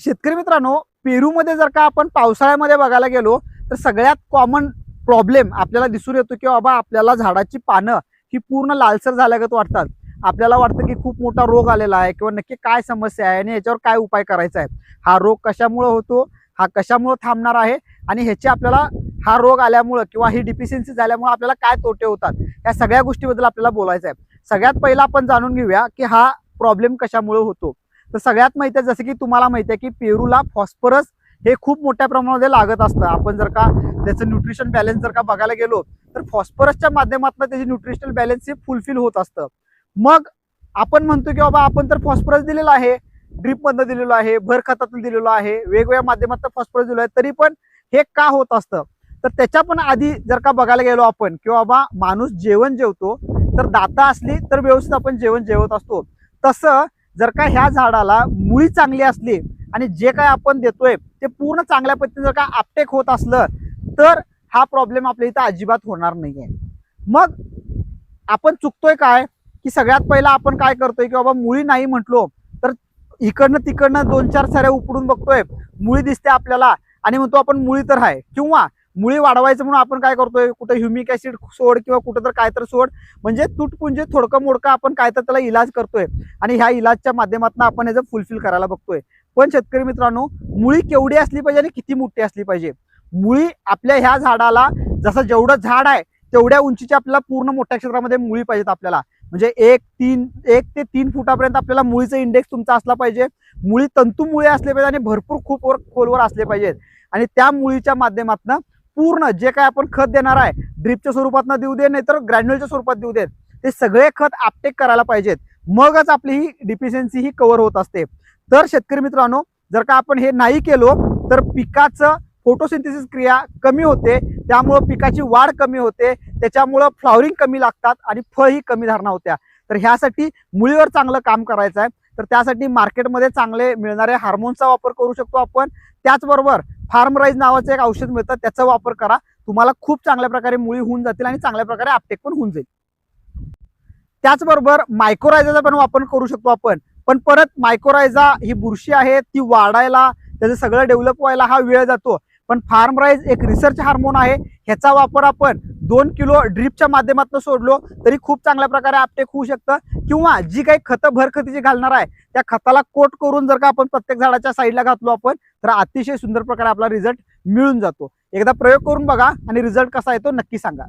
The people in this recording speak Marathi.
शेतकरी मित्रांनो पेरूमध्ये जर का आपण पावसाळ्यामध्ये बघायला गेलो तर सगळ्यात कॉमन प्रॉब्लेम आपल्याला दिसून येतो की बाबा आपल्याला झाडाची पानं ही पूर्ण लालसर झाल्यागत वाटतात. आपल्याला वाटतं की खूप मोठा रोग आलेला आहे किंवा नक्की काय समस्या आहे आणि याच्यावर काय उपाय करायचा आहे. हा रोग कशामुळं होतो? हा कशामुळं थांबणार आहे? आणि ह्याचे आपल्याला हा रोग आल्यामुळं किंवा ही डिफिशियन्सी झाल्यामुळे आपल्याला काय तोटे होतात? या सगळ्या गोष्टीबद्दल आपल्याला बोलायचं आहे. सगळ्यात पहिला आपण जाणून घेऊया की हा प्रॉब्लेम कशामुळे होतो? तर सगळ्यात माहिती आहे जसं की तुम्हाला माहिती आहे की पेरूला फॉस्फरस हे खूप मोठ्या प्रमाणामध्ये लागत असतं. आपण जर का त्याचं न्यूट्रिशन बॅलन्स जर का बघायला गेलो तर फॉस्फरसच्या माध्यमातून त्याचे न्यूट्रिशनल बॅलन्स हे फुलफिल होत असतं. मग आपण म्हणतो की बाबा आपण तर फॉस्फरस दिलेला आहे ड्रीपमधनं दिलेलो आहे भर खतातून दिलेलो आहे वेगवेगळ्या माध्यमातून फॉस्फरस दिलो आहे तरी पण हे का होत असतं? तर त्याच्या पण आधी जर का बघायला गेलो आपण की बाबा माणूस जेवण जेवतो तर दाता असली तर व्यवस्थित आपण जेवण जेवत असतो. तसं जर का ह्या झाडाला मुळी चांगली असली आणि जे काय आपण देतोय ते पूर्ण चांगल्या पद्धतीने जर का आपटेक होत असलं तर हा प्रॉब्लेम आपल्या इथं अजिबात होणार नाहीये. मग आपण चुकतोय काय? की सगळ्यात पहिला आपण काय करतोय की बाबा मुळी नाही म्हटलो तर इकडनं तिकडनं दोन चार साऱ्या उपडून बघतोय. मुळी दिसते आपल्याला आणि म्हणतो आपण मुळी तर आहे. किंवा मुळी वाढवायचं म्हणून आपण काय करतोय? कुठं ह्युमिक ऍसिड सोड किंवा कुठं तर काय तर सोड म्हणजे तुटपुंजे थोडकं मोडकं आपण काय तर त्याला इलाज करतोय. आणि ह्या इलाजच्या माध्यमातून आपण याचं फुलफिल करायला बघतोय. पण शेतकरी मित्रांनो मुळी केवढी असली पाहिजे आणि किती मोठी असली पाहिजे? मुळी आपल्या ह्या झाडाला जसं जेवढं झाड आहे तेवढ्या उंचीची आपल्याला पूर्ण मोठ्या क्षेत्रामध्ये मुळी पाहिजेत आपल्याला. म्हणजे एक तीन एक ते तीन फुटापर्यंत आपल्याला मुळीचा इंडेक्स तुमचा असला पाहिजे. मुळी तंतू मुळे असले पाहिजे आणि भरपूर खूप वर खोलवर असले पाहिजेत. आणि त्या मुळीच्या माध्यमातून पूर्ण जे काय आपण खत देणार आहे ड्रिपच्या स्वरूपात देऊ दे नाहीतर ग्रॅन्युअलच्या स्वरूपात देऊ देत ते सगळे खत आपटेक करायला पाहिजेत. मगच आपली ही डिफिशियन्सी ही कव्हर होत असते. तर शेतकरी मित्रांनो जर का आपण हे नाही केलो तर पिकाचं फोटोसिंथेसिस क्रिया कमी होते त्यामुळं पिकाची वाढ कमी होते त्याच्यामुळं फ्लॉवरिंग कमी लागतात आणि फळ ही कमी धारणा होत्या. तर ह्यासाठी मुळीवर चांगलं काम करायचं आहे. तर त्यासाठी मार्केटमध्ये चांगले मिळणारे हार्मोनचा वापर करू शकतो आपण. त्याचबरोबर फार्मराईज नावाचं एक औषध मिळतं त्याचा वापर करा. तुम्हाला खूप चांगल्या प्रकारे मुळी होऊन जातील आणि चांगल्या प्रकारे आपटेक पण होऊन जाईल. त्याचबरोबर मायक्रोरायझाचा पण वापर करू शकतो आपण. पण परत मायक्रोरायझा ही बुरशी आहे ती वाढायला त्याचं सगळं डेव्हलप व्हायला हा वेळ जातो. पण फार्मराईज एक रिसर्च हार्मोन आहे ह्याचा वापर आपण दोन किलो ड्रिपच्या माध्यमातून सोडलो तरी खूप चांगल्या प्रकारे आपटेक होऊ शकतं. किंवा जी काही खतं भरखतीची घालणार आहे त्या खताला कोट करून जर का आपण प्रत्येक झाडाच्या साईडला घातलो आपण तर अतिशय सुंदर प्रकारे आपला रिझल्ट मिळून जातो. एकदा प्रयोग करून बघा आणि रिझल्ट कसा येतो नक्की सांगा.